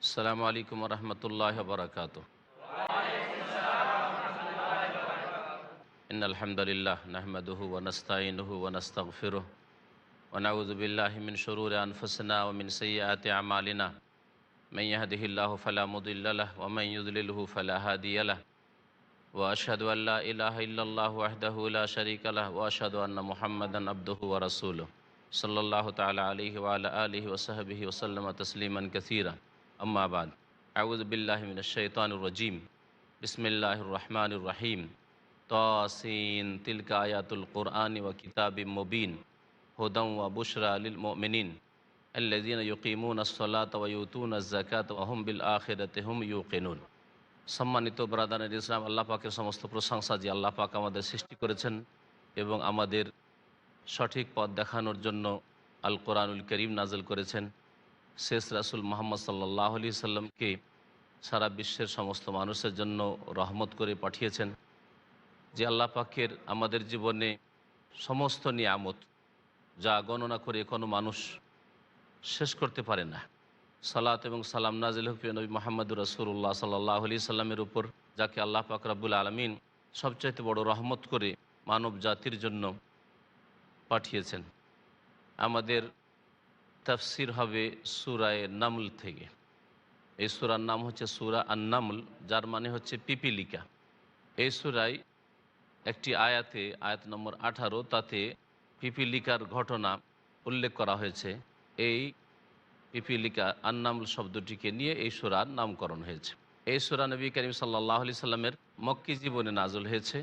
السلام عليكم ورحمة الله وبركاته. إن الحمد لله نحمده ونستعينه ونستغفره ونعوذ بالله من شرور أنفسنا ومن سيئات أعمالنا. من يهده الله فلا مضل له ومن يضلله فلا هادي له. وأشهد أن لا إله إلا الله وحده لا شريك له وأشهد أن محمدا عبده ورسوله. صلى الله تعالى عليه وعلى آله وصحبه وسلم تسليما كثيرا. أما بعد أعوذ بالله من الشيطان الرجيم بسم الله الرحمن الرحيم طاسين تلك آيات القرآن وكتاب مبين هدى وبشرى للمؤمنين الذين يقيمون الصلاة ويؤتون الزكاة وهم بالآخرة هم يوقنون সম্মানিত ব্রাদানের ইসলাম আল্লাহ পাকের সমস্ত প্রশংসা যে আল্লাহ পাক আমাদের সৃষ্টি করেছেন এবং আমাদের সঠিক পথ দেখানোর জন্য আল কোরআনুল করিম নাজল করেছেন শেষ রাসুল মোহাম্মদ সাল্লাহ আলি সাল্লামকে সারা বিশ্বের সমস্ত মানুষের জন্য রহমত করে পাঠিয়েছেন যে আল্লাহ পাকের আমাদের জীবনে সমস্ত নিয়ামত যা গণনা করে কোনো মানুষ শেষ করতে পারে না। সালাত এবং সালাম নাজিল হুফিয়া নবী মোহাম্মদুর রসুল্লাহ সাল্লাহ আলি সাল্লামের উপর, যাকে আল্লাহ পাক রাবুল আলমিন সবচাইতে বড় রহমত করে মানব জাতির জন্য পাঠিয়েছেন। আমাদের তাফসির হবে সুরায় নামল থেকে। এই সুরার নাম হচ্ছে সুরা আন্নামল, যার মানে হচ্ছে পিপিলিকা। এই সুরায় একটি আয়াতে, আয়াত নম্বর আঠারো, তাতে পিপিলিকার ঘটনা উল্লেখ করা হয়েছে। এই পিপিলিকা আন্নামুল শব্দটিকে নিয়ে এই সুরার নামকরণ হয়েছে। এই সুরা নবী করিম সাল্লাহ আলি সাল্লামের মক্কি জীবনে নাজল হয়েছে।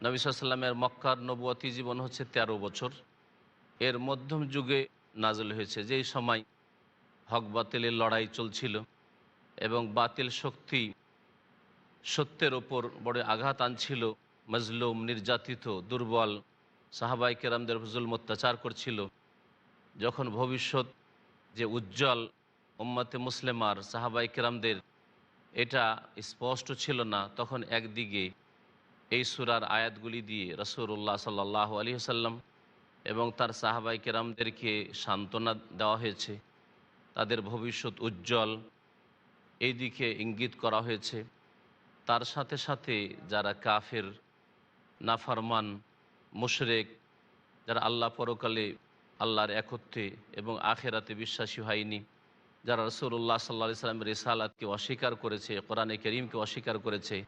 নবী সাল্লামের মক্কার নবুয়তী জীবন হচ্ছে ১৩ বছর। এর মধ্যম যুগে নাজল হয়েছে। যেই সময় হক বাতিলের লড়াই চলছিল এবং বাতিল শক্তি সত্যের ওপর বড় আঘাত আনছিল, মজলুম, নির্যাতিত, দুর্বল সাহাবাই কেরামদের জুল অত্যাচার করছিল, যখন ভবিষ্যৎ যে উজ্জ্বল উম্মতে মুসলিমার সাহাবাই কেরামদের এটা স্পষ্ট ছিল না, তখন একদিকে এই সুরার আয়াতগুলি দিয়ে রসুল্লাহ সাল্লাহ আলী সাল্লাম এবং তার সাহাবাই কেরামদেরকে সান্ত্বনা দেওয়া হয়েছে। তাদের ভবিষ্যৎ উজ্জ্বল। এই দিকে ইঙ্গিত করা হয়েছে। তার সাথে সাথে যারা কাফের, নাফারমান, মুশরেক, যারা আল্লাহ পরকালে আল্লাহর একত্রে এবং আখেরাতে বিশ্বাসী হয়নি, যারা রসুল্লাহ সাল্লা সাল্লামের রেসালাতকে অস্বীকার করেছে, কোরআনে করিমকে অস্বীকার করেছে,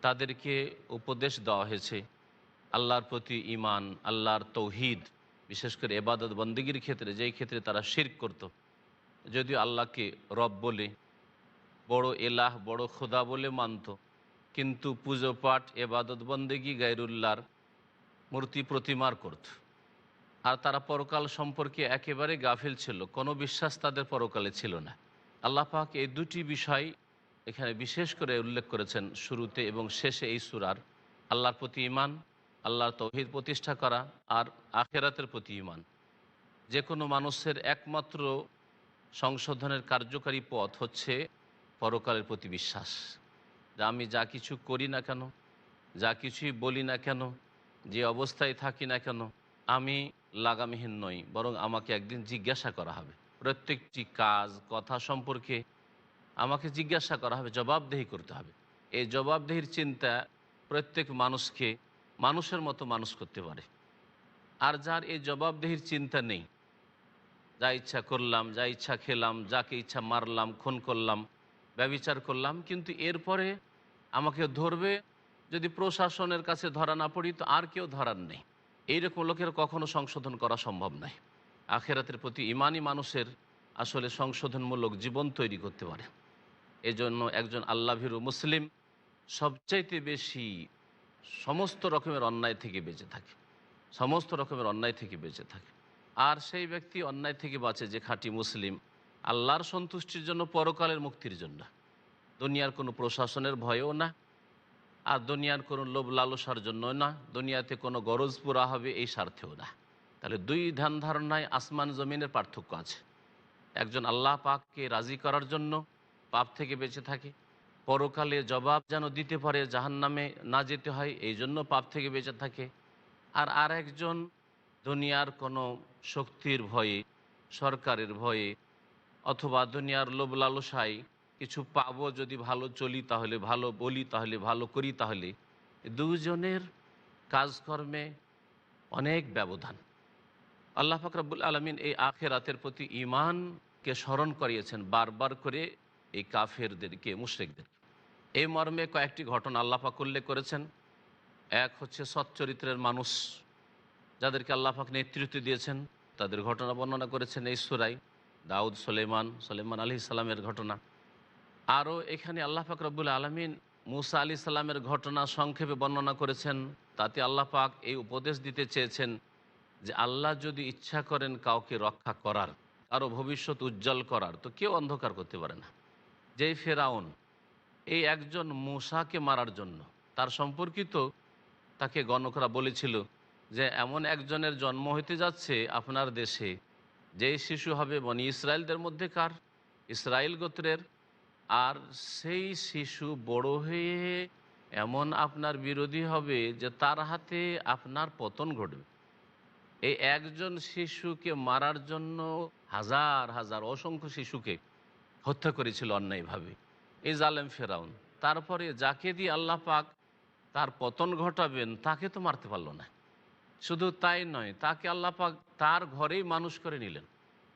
তাদেরকে উপদেশ দেওয়া হয়েছে। আল্লাহর প্রতি ইমান আল্লাহর তৌহিদ, বিশেষ করে এবাদত বন্দীগীর ক্ষেত্রে, যেই ক্ষেত্রে তারা শির্ক করত। যদিও আল্লাহকে রব বলে, বড় এলাহ, বড় খোদা বলে মানত, কিন্তু পুজো পাঠ এবাদত বন্দেগী গাইরুল্লাহর মূর্তি প্রতিমার করত। আর তারা পরকাল সম্পর্কে একেবারে গাফিল ছিল, কোনো বিশ্বাস তাদের পরকালে ছিল না। আল্লাহ পাক এই দুটি বিষয় এখানে বিশেষ করে উল্লেখ করেছেন শুরুতে এবং শেষে এই সুরার। আল্লাহর প্রতি ইমান আল্লাহর তৌহিদ প্রতিষ্ঠা করা আর আখেরাতের প্রতি ইমান যে কোনো মানুষের একমাত্র সংশোধনের কার্যকারী পথ হচ্ছে পরকালের প্রতি বিশ্বাস। যা আমি যা কিছু করি না কেন, যা কিছুই বলি না কেন, যে অবস্থায় থাকি না কেন, আমি লাগামহীন নই, বরং আমাকে একদিন জিজ্ঞাসা করা হবে। প্রত্যেকটি কাজ, কথা সম্পর্কে আমাকে জিজ্ঞাসা করা হবে, জবাবদেহি করতে হবে। এই জবাবদেহির চিন্তা প্রত্যেক মানুষকে মানুষের মতো মানুষ করতে পারে। আর যার এই জবাবদেহির চিন্তা নেই, যা ইচ্ছা করলাম, যা ইচ্ছা খেলাম, যাকে ইচ্ছা মারলাম, খুন করলাম, ব্যবিচার করলাম, কিন্তু এরপরে আমাকে ধরবে, যদি প্রশাসনের কাছে ধরা না পড়ি, তো আর কেউ ধরার নেই। এইরকম লোকের কখনো সংশোধন করা সম্ভব নয়। আখেরাতের প্রতি ইমানই মানুষের আসলে সংশোধনমূলক জীবন তৈরি করতে পারে। এজন্য একজন আল্লাভিরু মুসলিম সবচাইতে বেশি সমস্ত রকমের অন্যায় থেকে বেঁচে থাকে। সমস্ত রকমের অন্যায় থেকে বেঁচে থাকে। আর সেই ব্যক্তি অন্যায় থেকে বাঁচে যে খাঁটি মুসলিম, আল্লাহর সন্তুষ্টির জন্য পরকালের মুক্তির জন্য। দুনিয়ার কোনো প্রশাসনের ভয়ও না, আর দুনিয়ার কোনো লোভ লালসার জন্য না, দুনিয়াতে কোনো গরজ পুরা হবে এই স্বার্থেও না। তাহলে দুই ধ্যান ধারণায় আসমান জমিনের পার্থক্য আছে। একজন আল্লাহ পাককে রাজি করার জন্য পাপ থেকে বেঁচে থাকে পরকালে জবাব যেন দিতে পারে জাহান নামে না যেতে হয়, এই জন্য পাপ থেকে বেঁচে থাকে। আর আর একজন দুনিয়ার কোনো শক্তির ভয়ে, সরকারের ভয়ে অথবা দুনিয়ার লোভ লালসায় কিছু পাবো যদি ভালো চলি তাহলে ভালো বলি, তাহলে ভালো করি, তাহলে দুজনের কাজকর্মে অনেক ব্যবধান। আল্লাহ ফাকরাবুল আলমিন এই আখেরাতের প্রতি ইমানকে স্মরণ করিয়েছেন, বারবার করে এই কাফেরদেরকে, মুশ্রিকদের। এই মর্মে কয়েকটি ঘটনা আল্লাহ পাক উল্লেখ করেছেন। এক হচ্ছে সচ্চরিত্রের মানুষ, যাদেরকে আল্লাহ পাক নেতৃত্ব দিয়েছেন, তাদের ঘটনা বর্ণনা করেছেন এই সুরাই দাউদ সোলেমান সোলেমান আলি সাল্লামের ঘটনা। আরও এখানে আল্লাহ পাক রব্বুল আলমিন মুসা আলি সাল্লামের ঘটনা সংক্ষেপে বর্ণনা করেছেন, তাতে আল্লাহ পাক এই উপদেশ দিতে চেয়েছেন যে আল্লাহ যদি ইচ্ছা করেন কাউকে রক্ষা করার, কারও ভবিষ্যৎ উজ্জ্বল করার, তো কেউ অন্ধকার করতে পারে না। যেই ফেরাউন, এই একজন মূসাকে মারার জন্য। তার সম্পর্কিত তাকে গণকরা বলেছিল যে, এমন একজনের জন্ম হইতে যাচ্ছে আপনার দেশে, যেই শিশু হবে বনি ইসরায়েলদের মধ্যে কার ইসরায়েল গোত্রের। আর সেই শিশু বড় হয়ে এমন আপনার বিরোধী হবে যে, তার হাতে আপনার পতন ঘটবে। এই একজন শিশুকে মারার জন্য হাজার হাজার অসংখ্য শিশুকে হত্যা করেছিল অন্যায়ভাবে। এই জালেম ফেরাউন, তারপরে যাকে দিয়ে আল্লাহ পাক তার পতন ঘটাবেন, তাকে তো মারতে পারল না। শুধু তাই নয়, তাকে আল্লাহ পাক তার ঘরেই মানুষ করে নিলেন।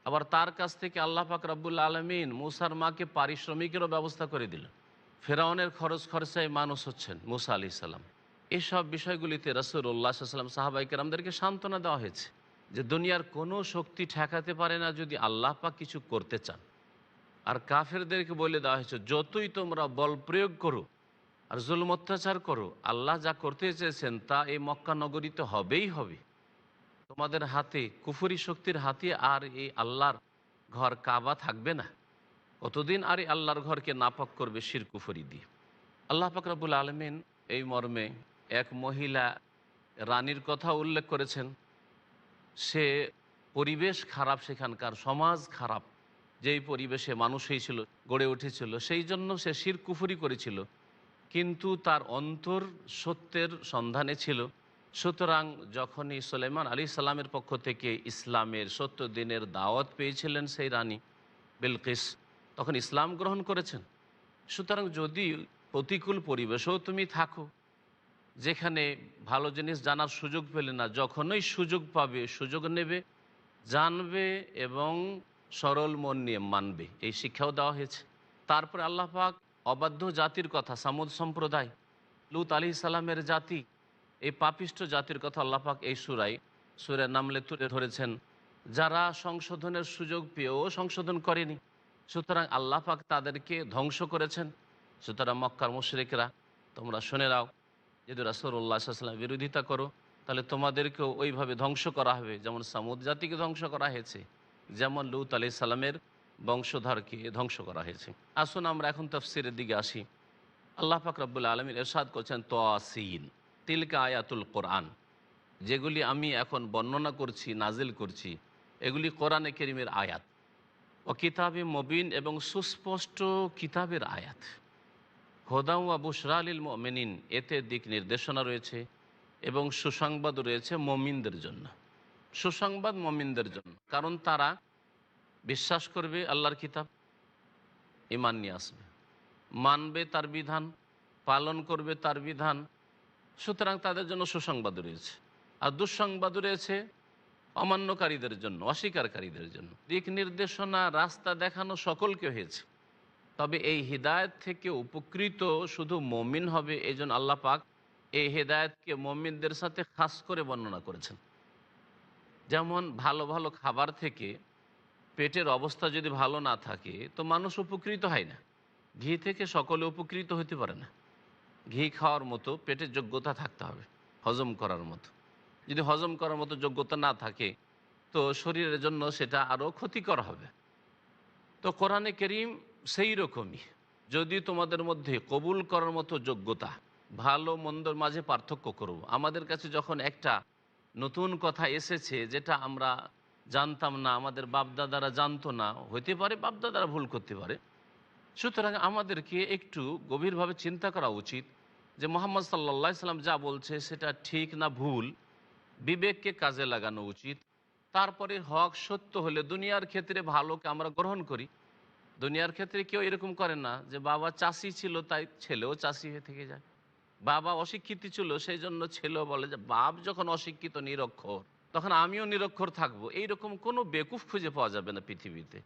আবার তার কাছ থেকে আল্লাহ পাক রব্বুল আলমিন মুসার মাকে পারিশ্রমিকেরও ব্যবস্থা করে দিলেন। ফেরাউনের খরচ খরচায় মানুষ হচ্ছেন মুসা আলি সাল্লাম এসব বিষয়গুলিতে রসুল্লাহ সাল্লাম সাহাবাই কেরামদেরকে সান্ত্বনা দেওয়া হয়েছে যে দুনিয়ার কোনো শক্তি ঠেকাতে পারে না যদি আল্লাহ পাক কিছু করতে চান। আর কাফেরদেরকে বলে দেওয়া হয়েছে, যতই তোমরা বল প্রয়োগ করো আর জুলম অত্যাচার করো, আল্লাহ যা করতে চেয়েছেন তা এই মক্কা নগরীতে হবেই হবে। তোমাদের হাতে, কুফুরি শক্তির হাতে আর এই আল্লাহর ঘর কাবা থাকবে না। কতদিন আর এই আল্লাহর ঘরকে নাপাক করবে শির কুফরি দিয়ে? আল্লাহ ফাকরাবুল আলমিন এই মর্মে এক মহিলা রানীর কথা উল্লেখ করেছেন। সে পরিবেশ খারাপ সেখানকার, সমাজ খারাপ। যেই পরিবেশে মানুষ হয়েছিল গড়ে উঠেছিল, সেই জন্য সে শির কুফুরি করেছিল। কিন্তু তার অন্তর সত্যের সন্ধানে ছিল। সুতরাং যখনই সুলেমান আলী সাল্লামের পক্ষ থেকে ইসলামের সত্য দিনের দাওয়াত পেয়েছিলেন সেই রানী বিলকিস, তখন ইসলাম গ্রহণ করেছেন। সুতরাং যদি প্রতিকূল পরিবেশেও তুমি থাকো, যেখানে ভালো জিনিস জানার সুযোগ পেলে না, যখনই সুযোগ পাবে, সুযোগ নেবে, জানবে এবং সরল মন নিয়ে মানবে। এই শিক্ষাও দেওয়া হয়েছে। তারপরে আল্লাহ পাক অবাধ্য জাতির কথা, সামুদ সম্প্রদায়, লুত আলি সালামের জাতি, এই পাপিষ্ট জাতির কথা আল্লাহ পাক এই সুরাই সুরের নামলে তুলে ধরেছেন, যারা সংশোধনের সুযোগ পেয়েও সংশোধন করেনি। সুতরাং আল্লাহ পাক তাদেরকে ধ্বংস করেছেন। সুতরাং মক্কার মুশরিকরা, তোমরা শুনে নাও, যদি রাসুল্লাহ সাল্লাম বিরোধিতা করো, তাহলে তোমাদেরকেও ওইভাবে ধ্বংস করা হবে, যেমন সামুদ জাতিকে ধ্বংস করা হয়েছে। যেমন লুত আলি সাল্লামের বংশধরকে ধ্বংস করা হয়েছে। আসুন আমরা এখন তফসিরের দিকে আসি। আল্লাহ পাক রব্বুল আলমীর এরশাদ করছেন তোয়াসিন তিলকা আয়াতুল কোরআন। যেগুলি আমি এখন বর্ণনা করছি, নাজিল করছি, এগুলি কোরআনে কেরিমের আয়াত। ও কিতাবে মবিন এবং সুস্পষ্ট কিতাবের আয়াত। হোদাউ আবু শরালিল মমিনিন, এতে দিক নির্দেশনা রয়েছে এবং সুসংবাদ রয়েছে মমিনদের জন্য। সুসংবাদ মমিনদের জন্য। কারণ তারা বিশ্বাস করবে আল্লাহর কিতাব ইমান নিয়ে আসবে। মানবে তার বিধান, পালন করবে তার বিধান, সুতরাং তাদের জন্য সুসংবাদ রয়েছে। আর দুঃসংবাদ রয়েছে অমান্যকারীদের জন্য, অস্বীকারীদের জন্য। দিক নির্দেশনা, রাস্তা দেখানো সকলকে হয়েছে। তবে এই হৃদায়ত থেকে উপকৃত শুধু মমিন হবে এই জন্য আল্লাহ পাক এই হেদায়তকে মমিনদের সাথে খাস করে বর্ণনা করেছেন। যেমন ভালো ভালো খাবার থেকে পেটের অবস্থা যদি ভালো না থাকে, তো মানুষ উপকৃত হয় না। ঘি থেকে সকলে উপকৃত হতে পারে না। ঘি খাওয়ার মতো পেটের যোগ্যতা থাকতে হবে, হজম করার মতো। যদি হজম করার মতো যোগ্যতা না থাকে, তো শরীরের জন্য সেটা আরও ক্ষতিকর হবে। তো কোরআনে করিম সেই রকমই। যদি তোমাদের মধ্যে কবুল করার মতো যোগ্যতা, ভালো মন্দর মাঝে পার্থক্য করব আমাদের কাছে যখন একটা নতুন কথা এসেছে যেটা আমরা জানতাম না, আমাদের বাপদাদারা জানতো না। হইতে পারে বাপদাদারা ভুল করতে পারে। সুতরাং আমাদেরকে একটু গভীরভাবে চিন্তা করা উচিত যে মোহাম্মদ সাল্লা সাল্লাম যা বলছে সেটা ঠিক না ভুল। বিবেককে কাজে লাগানো উচিত। তারপরে হক সত্য হলে দুনিয়ার ক্ষেত্রে ভালোকে আমরা গ্রহণ করি। দুনিয়ার ক্ষেত্রে কেউ এরকম করে না যে বাবা চাষি ছিল তাই ছেলেও চাষি হয়ে থেকে যায়। বাবা অশিক্ষিত ছিল সেই জন্য ছেলেও বলে যে, বাপ যখন অশিক্ষিত, নিরক্ষর, তখন আমিও নিরক্ষর থাকব। এইরকম কোনো বেকুফ খুঁজে পাওয়া যাবে না পৃথিবীতে।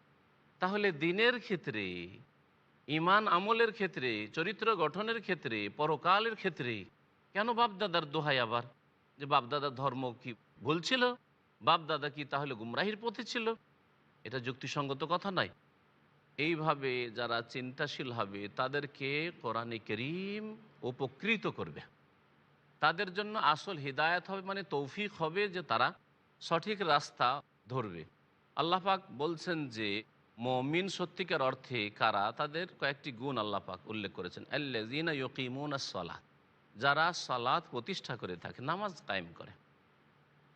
তাহলে দিনের ক্ষেত্রে ইমান আমলের ক্ষেত্রে, চরিত্র গঠনের ক্ষেত্রে, পরকালের ক্ষেত্রে, কেন বাপদাদার দোহাই আবার? যে বাপদাদার ধর্ম কি ভুল ছিল? বাপদাদা কি তাহলে গুমরাহির পথে ছিল? এটা যুক্তিসঙ্গত কথা নয়। এইভাবে যারা চিন্তাশীল হবে, তাদেরকে কোরআনে করিম উপকৃত করবে। তাদের জন্য আসল হিদায়ত হবে মানে তৌফিক হবে যে তারা সঠিক রাস্তা ধরবে। আল্লাহ পাক বলছেন যে, মমিন সত্যিকার অর্থে কারা? তাদের কয়েকটি গুণ আল্লাহ পাক উল্লেখ করেছেন। আল্লাজিনা ইয়কিমুন সলাত, যারা সালাত প্রতিষ্ঠা করে থাকে, নামাজ কায়েম করে।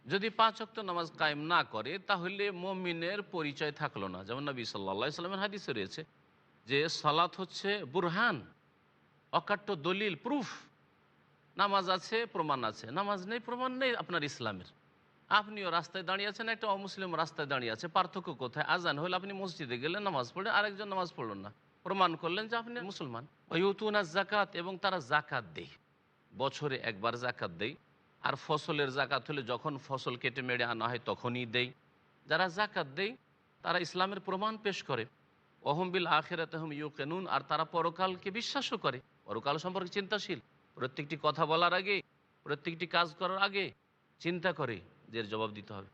যদি পাঁচ অক্ত নামাজ কায়েম না করে, তাহলে মমিনের পরিচয় থাকল না। যেমন নবী সাল্লা সাল্লামের হাদিসে রয়েছে যে সালাত হচ্ছে বুরহান, অকাট্য দলিল প্রুফ নামাজ আছে, প্রমাণ আছে। নামাজ নেই, প্রমাণ নেই আপনার ইসলামের। আপনিও রাস্তায় দাঁড়িয়ে আছেন, একটা অমুসলিম রাস্তায় দাঁড়িয়ে আছে, পার্থক্য কোথায়? আজান হলে আপনি মসজিদে গেলেন নামাজ পড়ে, আরেকজন নামাজ পড়লেন না। প্রমাণ করলেন যে আপনি মুসলমান। ইউতুনা জাকাত এবং তারা জাকাত দেয়। বছরে একবার জাকাত দেয়। আর ফসলের জাকাত হলে যখন ফসল কেটে মেরে আনা হয় তখনই দেই। যারা জাকাত দেয় তারা ইসলামের প্রমাণ পেশ করে। অহমবিল আখেরাত আহম ইউ কেনুন আর তারা পরকালকে বিশ্বাসও করে। পরকাল সম্পর্কে চিন্তাশীল। প্রত্যেকটি কথা বলার আগে, প্রত্যেকটি কাজ করার আগে চিন্তা করে যে জবাব দিতে হবে।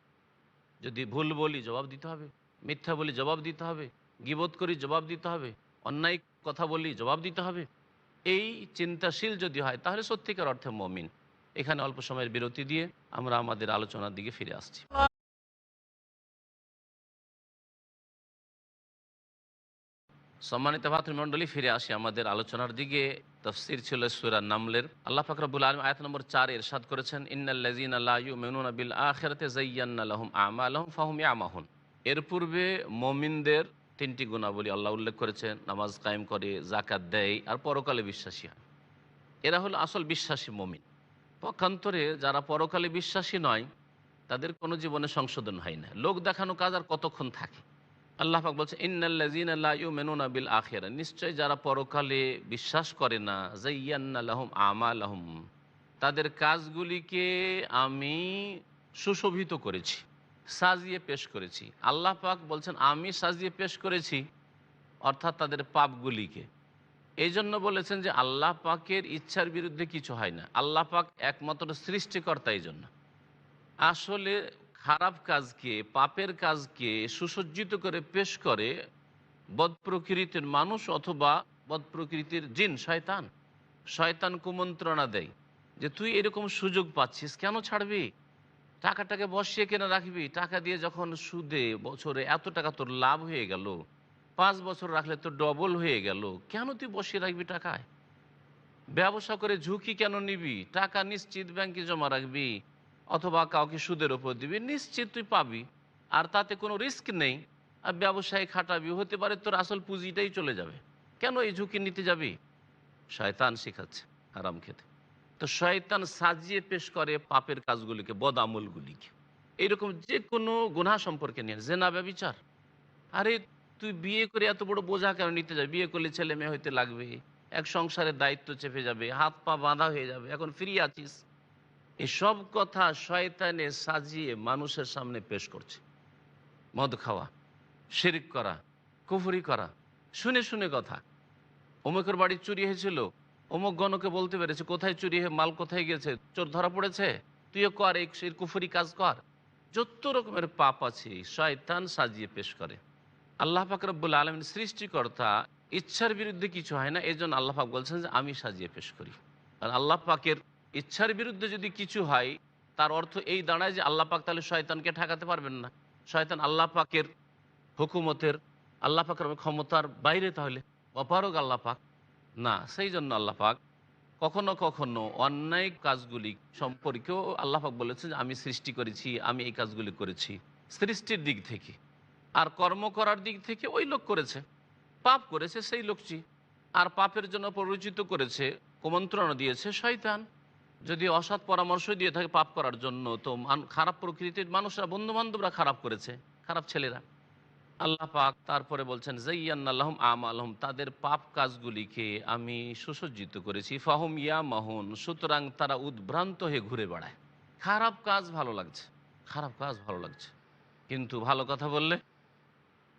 যদি ভুল বলি জবাব দিতে হবে, মিথ্যা বলি জবাব দিতে হবে গিবোধ করি জবাব দিতে হবে, অন্যায় কথা বলি জবাব দিতে হবে। এই চিন্তাশীল যদি হয়, তাহলে সত্যিকার অর্থে মমিন। এখানে অল্প সময়ের বিরতি দিয়ে আমরা আমাদের আলোচনার দিকে ফিরে আসছি। সম্মানিত ভাতৃমণ্ডলী, ফিরে আসি আমাদের আলোচনার দিকে। তফসির ছিল সুরা নামলের। আল্লাহ ফাকরাবুল আলম আয়াত নম্বর চার এরশাদ করেছেন আমাহুন এর পূর্বে মমিনদের তিনটি গুণাবলী আল্লাহ উল্লেখ করেছেন, নামাজ কায়েম করে জাকাত দেয়, আর পরকালে বিশ্বাসী হয়। এরা হলো আসল বিশ্বাসী মমিন। পক্ষান্তরে যারা পরকালে বিশ্বাসী নয়, তাদের কোনো জীবনে সংশোধন হয় না। লোক দেখানো কাজ আর কতক্ষণ থাকে? আল্লাহ পাক বলছে ইন্নাল্লাজিন আল্লাহ মেনুনা আখেরা নিশ্চয় যারা পরকালে বিশ্বাস করে না জাইয়ান্নালাহম আমালাহম। তাদের কাজগুলিকে আমি সুশোভিত করেছি, সাজিয়ে পেশ করেছি। আল্লাহ পাক বলছেন, আমি সাজিয়ে পেশ করেছি। অর্থাৎ তাদের পাপগুলিকে। এই জন্য বলেছেন যে আল্লাহ পাকের ইচ্ছার বিরুদ্ধে কিছু হয় না। আল্লাহ পাক একমাত্র সৃষ্টিকর্তা এই জন্য আসলে খারাপ কাজকে, পাপের কাজকে সুসজ্জিত করে পেশ করে বদ প্রকৃতির মানুষ অথবা বদ প্রকৃতির জিন, শয়তান। শয়তান কুমন্ত্রণা দেয় যে, তুই এরকম সুযোগ পাচ্ছিস, কেন ছাড়বি? টাকাটাকে বসিয়ে কেন রাখবি? টাকা দিয়ে যখন সুদে বছরে এত টাকা তোর লাভ হয়ে গেল পাঁচ বছর রাখলে তো ডবল হয়ে গেল। কেন তুই বসিয়ে রাখবি টাকায়? ব্যবসা করে ঝুঁকি কেন নিবি? টাকা নিশ্চিত ব্যাংকে জমা রাখবি অথবা কাউকে সুদের ওপর দিবি, নিশ্চিত তুই পাবি। আর তাতে কোনো রিস্ক নেই। আর ব্যবসায় খাটাবি, হতে পারে তোর আসল পুঁজিটাই চলে যাবে। কেন এই ঝুঁকি নিতে যাবি? শয়তান শেখাচ্ছে আরাম খেতে। তো শয়তান সাজিয়ে পেশ করে পাপের কাজগুলিকে, বদ আমলগুলিকে। এইরকম যে কোনো গুনাহ সম্পর্কে নিয়ে, জেনা ব্যবিচার। আরে তুই বিয়ে করে এত বড় বোঝা কেন নিতে যাবে? বিয়ে করলে ছেলে মেয়ে হইতে লাগবে। এক সংসারের দায়িত্ব চেপে যাবে, হাত পা বাঁধা হয়ে যাবে। এখন ফ্রি আছিস। এসব কথা শয়তানে সাজিয়ে মানুষের সামনে পেশ করছে। মদ খাওয়া, শিরিক করা, কুফুরি করা, শুনে শুনে কথা। অমুকের বাড়ি চুরি হয়েছিল। অমুক গণকে বলতে পেরেছে, কোথায় চুরি হয়ে, মাল কোথায় গেছে চোর ধরা পড়েছে? তুইও কর, এই কুফুরি কাজ কর। যত রকমের পাপ আছে, শয়তান সাজিয়ে পেশ করে। আল্লাহ পাক রব্বুল সৃষ্টিকর্তা ইচ্ছার বিরুদ্ধে কিছু হয় না এই জন্য আল্লাহ পাক বলছেন যে আমি সাজিয়ে পেশ করি। আর আল্লাহ পাকের ইচ্ছার বিরুদ্ধে যদি কিছু হয়, তার অর্থ এই দাঁড়ায় যে আল্লাহ পাক তাহলে শয়তানকে ঠেকাতে পারবেন না। শয়তান আল্লাহ পাকের হুকুমতের, আল্লাহ পাকের ক্ষমতার বাইরে তাহলে অপারক আল্লাহ পাক না। সেই জন্য আল্লাহ পাক কখনো কখনো অন্যায় কাজগুলি সম্পর্কেও আল্লাহ পাক বলেছে যে আমি সৃষ্টি করেছি, আমি এই কাজগুলি করেছি। সৃষ্টির দিক থেকে আর কর্ম করার দিক থেকে ওই লোক করেছে। পাপ করেছে সেই লোকটি। আর পাপের জন্য পরিচিত করেছে কুমন্ত্রণা দিয়েছে, শয়তান। যদি অসৎ পরামর্শ দিয়ে থাকে পাপ করার জন্য, তো খারাপ প্রকৃতির মানুষরা বন্ধু বান্ধবরা খারাপ করেছে, খারাপ ছেলেরা। আল্লাহ পাক তারপরে বলছেন জাইয়ান্নাল্লাহম আম আলহম তাদের পাপ কাজগুলিকে আমি সুসজ্জিত করেছি। ফাহুম ইয়া মাহুন সুতরাং তারা উদ্ভ্রান্ত হয়ে ঘুরে বেড়ায়। খারাপ কাজ ভালো লাগছে, খারাপ কাজ ভালো লাগছে। কিন্তু ভালো কথা বললে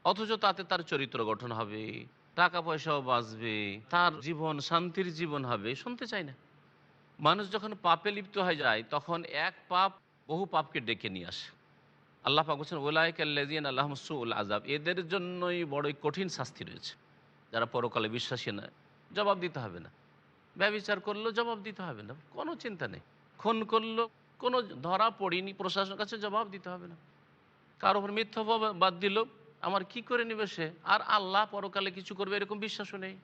অথচ তাতে তার চরিত্র গঠন হবে টাকা পয়সাও বাঁচবে, তার জীবন, শান্তির জীবন হবে, শুনতে চাই না। মানুষ যখন পাপে লিপ্ত হয়ে যায়, তখন এক পাপ বহু পাপকে ডেকে নিয়ে আসে। আল্লাহ পাক বলছেন ওলাইকাল্লাজিয়ান আল্লাহ সুল আজাব এদের জন্যই বড়ই কঠিন শাস্তি রয়েছে। যারা পরকালে বিশ্বাসী না জবাব দিতে হবে না। ব্যবচার করল, জবাব দিতে হবে না। কোনো চিন্তা নেই। খুন করল, কোনো ধরা পড়িনি, প্রশাসনের কাছে জবাব দিতে হবে না। কারও উপর মিথ্যা বাদ দিল আমার কি করে নেবে সে? আর আল্লাহ পরকালে কিছু করবে এরকম বিশ্বাসও নেই।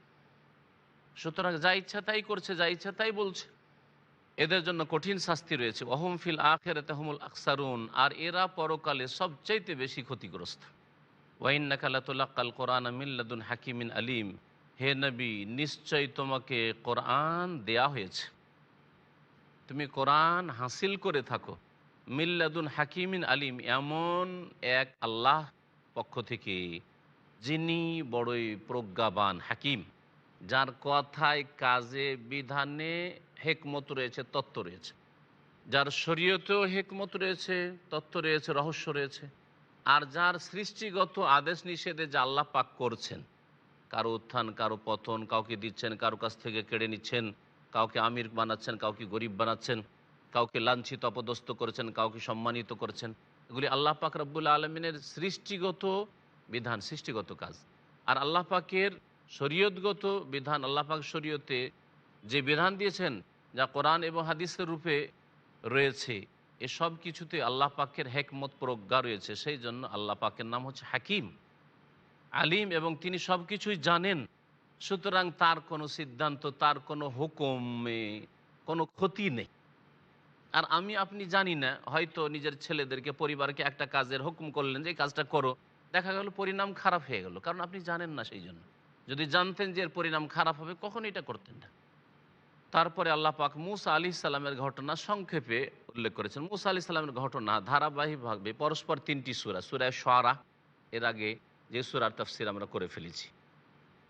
সুতরাং যা ইচ্ছা তাই করছে, যা ইচ্ছা তাই বলছে। এদের জন্য কঠিন শাস্তি রয়েছে। অহম ফিল আখের তেহমুল আকসারুন। আর এরা পরকালে সবচাইতে বেশি ক্ষতিগ্রস্ত। ওয়াইনাকালাতুল্লাকাল কোরআন মিল্লাদুন হাকিমিন আলিম। হে নবী নিশ্চয় তোমাকে কোরআন দেয়া হয়েছে। তুমি কোরআন হাসিল করে থাকো। মিল্লাদুন হাকিমিন আলিম, এমন এক আল্লাহ পক্ষ থেকে যিনি বড়ই প্রজ্ঞাবান হাকিম, যার কথায়, কাজে, বিধানে হেকমত রয়েছে, তত্ত্ব রয়েছে। যার শরীয়তেও হেকমত রয়েছে, তত্ত্ব রয়েছে, রহস্য রয়েছে। আর যার সৃষ্টিগত আদেশ নিষেধে যা আল্লাহ পাক করছেন, কারও উত্থান, কারও পতন, কাউকে দিচ্ছেন, কারও কাছ থেকে কেড়ে নিচ্ছেন, কাউকে আমির বানাচ্ছেন, কাউকে গরিব বানাচ্ছেন, কাউকে লাঞ্ছিত, অপদস্থ করেছেন, কাউকে সম্মানিত করেছেন এগুলি আল্লাহ পাক রব্বুল আলমিনের সৃষ্টিগত বিধান, সৃষ্টিগত কাজ। আর আল্লাহ পাকের শরীয়তগত বিধান, আল্লাহ পাক শরীয়তে যে বিধান দিয়েছেন, যা কোরআন এবং হাদিসের রূপে রয়েছে এসব কিছুতে আল্লাহ পাকের হেকমত প্রজ্ঞা রয়েছে। সেই জন্য আল্লাহ পাকের নাম হচ্ছে হাকিম, আলিম এবং তিনি সব কিছুই জানেন। সুতরাং তার কোনো সিদ্ধান্ত, তার কোনো হুকুমে কোনো ক্ষতি নেই। আর আমি, আপনি জানি না, হয়তো নিজের ছেলেদেরকে, পরিবারকে একটা কাজের হুকুম করলেন যে কাজটা করো। দেখা গেল পরিণাম খারাপ হয়ে গেল, কারণ আপনি জানেন না সেই জন্য। যদি জানতেন যে এর পরিণাম খারাপ হবে কখন এটা করতেন না। তারপরে আল্লাহ পাক মুসা আলি সাল্লামের ঘটনা সংক্ষেপে উল্লেখ করেছেন। মুসা আলি সাল্লামের ঘটনা ধারাবাহিকভাবে পরস্পর তিনটি সুরা সুরায় সোয়ারা এর আগে যে সুরার তফসির আমরা করে ফেলেছি।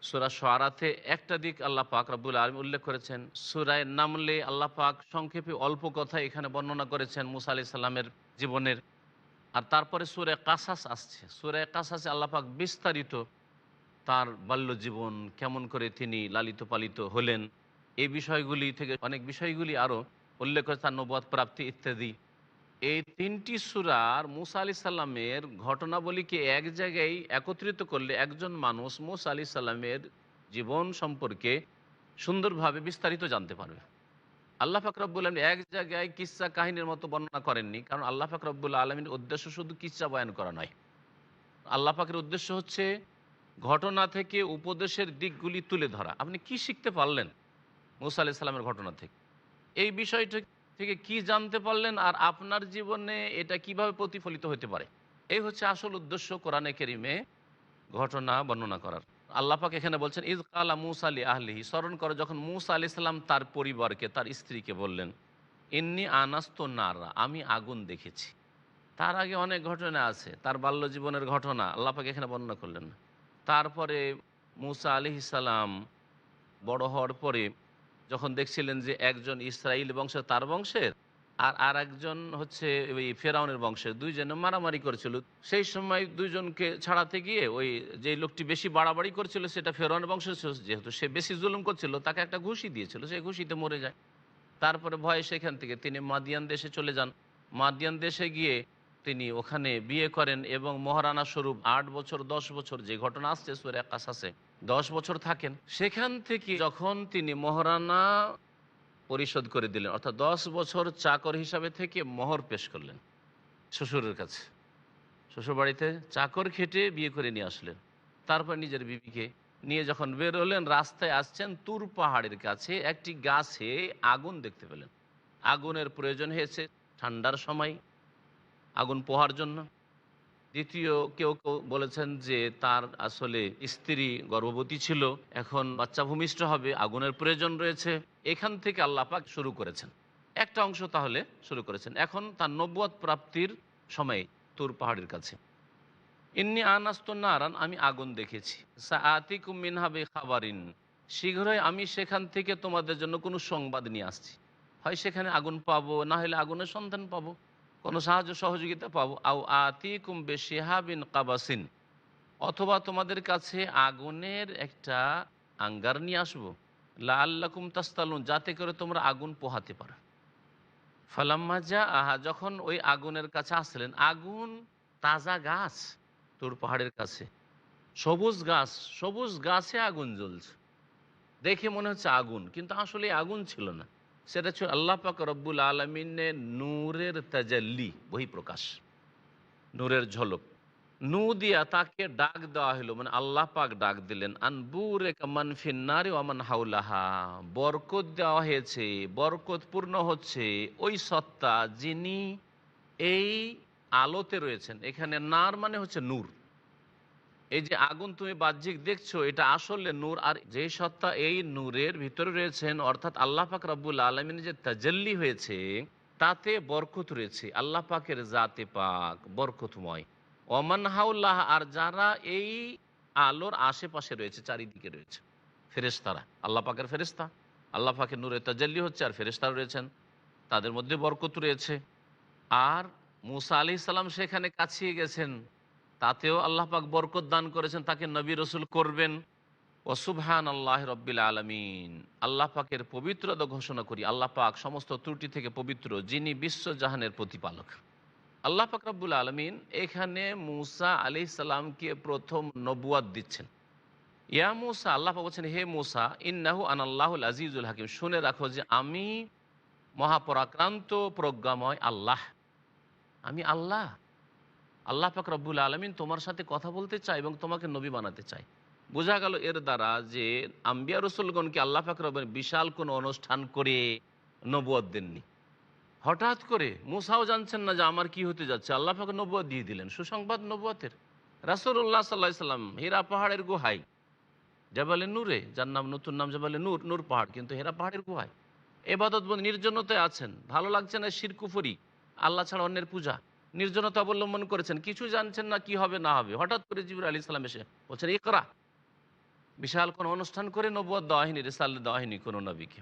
সুরা সোয়ারাতে একটা দিক আল্লাহ পাক রব্বুল আলম উল্লেখ করেছেন, সুরায় নামলে আল্লাহ পাক সংক্ষেপে অল্প কথা এখানে বর্ণনা করেছেন মুসা আলি সাল্লামের জীবনের। আর তারপরে সুরে কাসাস আসছে। সুরে কাসাসে আল্লাহ পাক বিস্তারিত তার বাল্য জীবন কেমন করে তিনি লালিত পালিত হলেন এই বিষয়গুলি থেকে অনেক বিষয়গুলি আরও উল্লেখ করে তার নবাদ প্রাপ্তি ইত্যাদি। এই তিনটি সুরার মুসা আলি সাল্লামের ঘটনাবলীকে এক জায়গায় একত্রিত করলে একজন মানুষ মুসা আলি সাল্লামের জীবন সম্পর্কে সুন্দরভাবে বিস্তারিত জানতে পারবে। আল্লাহ ফাকরাবুল আলম এক জায়গায় কিসা কাহিনীর মতো বর্ণনা করেননি, কারণ আল্লাহ ফাকরাবুল আলমীর উদ্দেশ্য শুধু কিসা বয়ান করা নয়। আল্লাহ পাকের উদ্দেশ্য হচ্ছে ঘটনা থেকে উপদেশের দিকগুলি তুলে ধরা। আপনি কি শিখতে পারলেন মুসা আলি সাল্লামের ঘটনা থেকে? এই বিষয়টা থেকে কি জানতে পারলেন আর আপনার জীবনে এটা কীভাবে প্রতিফলিত হতে পারে? এই হচ্ছে আসল উদ্দেশ্য কোরআনে কেরিমে ঘটনা বর্ণনা করার। আল্লাপাক এখানে বলছেন, ইদ কালা মুসা আলী আহলিহি স্মরণ করে, যখন মুসা আলি সাল্লাম তার পরিবারকে, তার স্ত্রীকে বললেন, ইন্নি আনাস্ত নারা আমি আগুন দেখেছি। তার আগে অনেক ঘটনা আছে, তার বাল্য জীবনের ঘটনা আল্লাপাক এখানে বর্ণনা করলেন তারপরে মুসা আলি সালাম বড় হওয়ার পরে যখন দেখছিলেন যে একজন ইসরায়েল বংশের তার বংশের আর আর একজন হচ্ছে ওই ফেরাউনের বংশের দুইজনে মারামারি করেছিল। সেই সময় দুইজনকে ছাড়াতে গিয়ে ওই যে লোকটি বেশি বাড়াবাড়ি করছিল সেটা ফেরাউনের বংশের ছিল, যেহেতু সে বেশি জুলুম করছিল তাকে একটা ঘুষি দিয়েছিল সে ঘুষিতে মরে যায়। তারপরে ভয়ে সেখান থেকে তিনি মাদিয়ান দেশে চলে যান। মাদিয়ান দেশে গিয়ে তিনি ওখানে বিয়ে করেন এবং মহারানা স্বরূপ আট বছর দশ বছর যে ঘটনা আসছে সুরে আকাশে দশ বছর থাকেন, সেখান থেকে যখন তিনি মহারানা পরিশোধ করে দিলেন, অর্থাৎ দশ বছর চাকর হিসাবে থেকে মোহর পেশ করলেন শ্বশুরের কাছে। শ্বশুরবাড়িতে চাকর খেটে বিয়ে করে নিয়ে আসলেন। তারপর নিজের বিবিকে নিয়ে যখন বের হলেন, রাস্তায় আসছেন তুর পাহাড়ের কাছে, একটি গাছে আগুন দেখতে পেলেন। আগুনের প্রয়োজন হয়েছে ঠান্ডার সময়, আগুন পোহার জন্য। দ্বিতীয় কেউ কেউ বলেছেন যে তার আসলে স্ত্রী গর্ভবতী ছিল, এখন বাচ্চা ভূমিষ্ঠ হবে, আগুনের প্রয়োজন রয়েছে। এখান থেকে আল্লাহ পাক শুরু করেছেন। একটা অংশ তাহলে শুরু করেছেন। এখন তার নব্বত প্রাপ্তির সময় তুর পাহাড়ের কাছে। ইন্নি আনাস্ত নারান, আমি আগুন দেখেছি। সা আতিকুম মিনহাবে খাবারিন শীঘ্রই আমি সেখান থেকে তোমাদের জন্য কোনো সংবাদ নিয়ে আসছি। হয় সেখানে আগুন পাবো, না হলে আগুনের সন্ধান পাবো। কোনো সাহায্য সহযোগিতা পাবো? আও আতিকুম বেশিহাবিন কাবাসিন। অথবা তোমাদের কাছে আগুনের একটা আঙ্গার নিয়ে আসব। লা আল্লাকুম তাস্তালুন, যাতে করে তোমরা আগুন পোহাতে পারো। ফালাম্মা যা আহা যখন ওই আগুনের কাছে আসলেন, আগুন তাজা গাছ তোর পাহাড়ের কাছে। সবুজ গাছ, সবুজ গাছে আগুন জ্বলছে। দেখে মনে হচ্ছে আগুন, কিন্তু আসলে আগুন ছিল না। সেটা ছিল আল্লাহ পাক রব্বুল আলমিনের নূরের তাজাল্লি বহিঃপ্রকাশ নূরের ঝলক। নু দিয়া তাকে ডাক দেওয়া হলো মানে আল্লাহ পাক ডাক দিলেন আনবুরে কামান ফিন্নারে ওয়ামান হাউলাহা বরকত দেওয়া হয়েছে, বরকত পূর্ণ হচ্ছে ওই সত্তা যিনি এই আলোতে রয়েছেন। এখানে নার মানে হচ্ছে নূর। এই যে আগুন তুমি বাহ্যিক দেখছ, এটা আসলে নূর আর যে সত্তা এই নূরের ভিতরে রয়েছেন, অর্থাৎ আল্লাহ পাক রব্বুল আলমিন যে তাজাল্লি হয়েছে, তাতে বরকত রয়েছে। আল্লাহ পাকের জাতে পাক বরকতময়। ওমান হাউল্লাহ, আর যারা এই আলোর আশেপাশে রয়েছে, চারিদিকে রয়েছে, ফেরেশতারা। আল্লাহ পাকের ফেরেশতা। আল্লাহ পাকের নূরে তাজাল্লি হচ্ছে, আর ফেরেশতারা রয়েছেন। তাদের মধ্যে বরকত রয়েছে। আর মুসা আলি সাল্লাম সেখানে কাছিয়ে গেছেন। তাতেও আল্লাহ পাক বরকত দান করেছেন, তাকে নবী রসুল করবেন। সুবহান আল্লাহ রব্বিল আলমিন। আল্লাহ পাকের পবিত্রতা ঘোষণা করি, আল্লাহ পাক সমস্ত ত্রুটি থেকে পবিত্র, যিনি বিশ্বজাহানের প্রতিপালক। আল্লাহ পাক রব্বুল আলমিন এখানে মুসা আলি সাল্লামকে প্রথম নবুয়াদ দিচ্ছেন। ইয়া মুসা, আল্লাহ বলছেন, হে মুসা, ইন্নাহু আনাল্লাহুল আজিজুল হাকিম। শুনে রাখো যে আমি মহাপরাক্রান্ত প্রজ্ঞাময় আল্লাহ। আমি আল্লাহ। আল্লাহ পাক রব্বুল আলমিন তোমার সাথে কথা বলতে চায় এবং তোমাকে নবী বানাতে চাই বোঝা গেল এর দ্বারা যে আম্বিয়া রসুলগণকে আল্লাহ পাক রব্বুল বিশাল কোনো অনুষ্ঠান করে নবুয়ত দেননি। হঠাৎ করে মুসাও জানছেন না যে আমার কি হতে যাচ্ছে। আল্লাহ পাক নবুয়ত দিয়ে দিলেন। সুসংবাদ নবুয়তের। রাসুল্লাহ সাল্লাহ সাল্লাম হীরা পাহাড়ের গুহাই জাবালে নূরে, যার নাম নতুন নাম জাবালে নূর নূর পাহাড়, কিন্তু হেরা পাহাড়ের গুহায়। এবাদত নির্জনতায় আছেন। ভালো লাগছে না শিরকুফরি আল্লাহ ছাড়া অন্যের পূজা। নির্জনতা অবলম্বন করেছেন, কিছু জানছেন না কি হবে, না হবে। হঠাৎ করে জিবুর আলী সালাম এসে বলছেন এ করা বিশাল কোনো অনুষ্ঠান করে নবুয় দেওয়া হয়নি রেসাল দেওয়া কোনো নবীকে।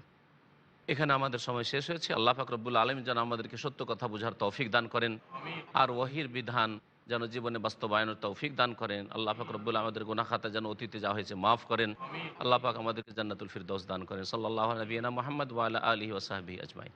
এখানে আমাদের সময় শেষ হয়েছে। আল্লাহ ফাকরবুল আলম যেন আমাদেরকে সত্য কথা বোঝার তৌফিক দান করেন আর ওহির বিধান যেন জীবনে বাস্তবায়নের তৌফিক দান করেন। আল্লাহ ফাকরবুল আমাদের গুনা খাতা যেন অতীতে যা হয়েছে মাফ করেন। আল্লাহ পাক আমাদেরকে জান্নাতুল ফিরদৌস দান করেন। সাল্লাহ নবীনা মোহাম্মদ ওয়ালা আলী ওসাহাবি আজমাই